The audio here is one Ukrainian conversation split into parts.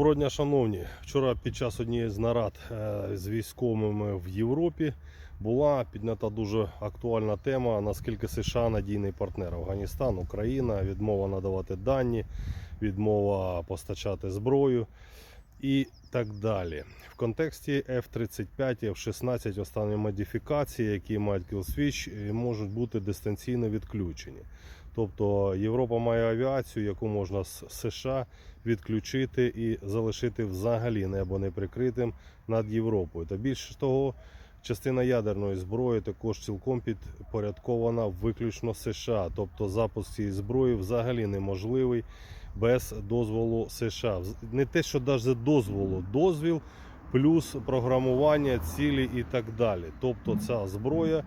Доброго дня, шановні. Вчора під час однієї з нарад е, з військовими в Європі була піднята дуже актуальна тема, наскільки США надійний партнер Афганістан, Україна, відмова надавати дані, відмова постачати зброю і так далі. В контексті F-35 і F-16 останні модифікації, які мають кілсвіч, е, можуть бути дистанційно відключені. Тобто Європа має авіацію, яку можна з США відключити і залишити взагалі небо неприкритим над Європою. Та більше того, частина ядерної зброї також цілком підпорядкована виключно США. Тобто запуск цієї зброї взагалі неможливий без дозволу США. Не те, що навіть дозволу, дозвіл плюс програмування, цілі і так далі. Тобто ця зброя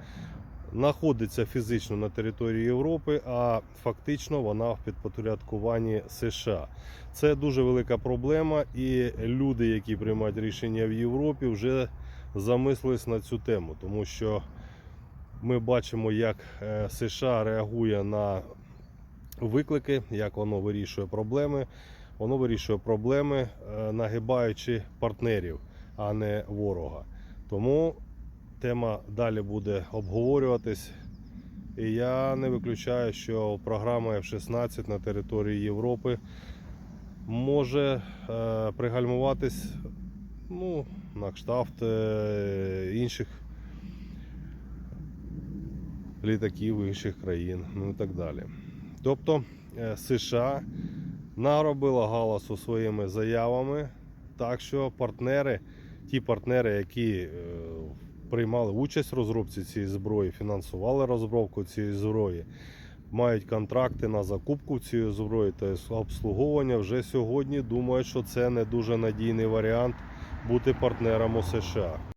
знаходиться фізично на території Європи, а фактично вона в підпорядкуванні США. Це дуже велика проблема, і люди, які приймають рішення в Європі, вже замислились на цю тему, тому що ми бачимо, як е, США реагує на виклики, як воно вирішує проблеми. Воно вирішує проблеми, е, нагибаючи партнерів, а не ворога. Тому тема далі буде обговорюватись. І я не виключаю, що програма F-16 на території Європи може е, пригальмуватись ну, на кшталт е, інших літаків інших країн, ну і так далі. Тобто е, США наробила галасу своїми заявами, так що партнери, ті партнери, які е, приймали участь в розробці цієї зброї, фінансували розробку цієї зброї, мають контракти на закупку цієї зброї та обслуговування, вже сьогодні думають, що це не дуже надійний варіант бути партнером у США.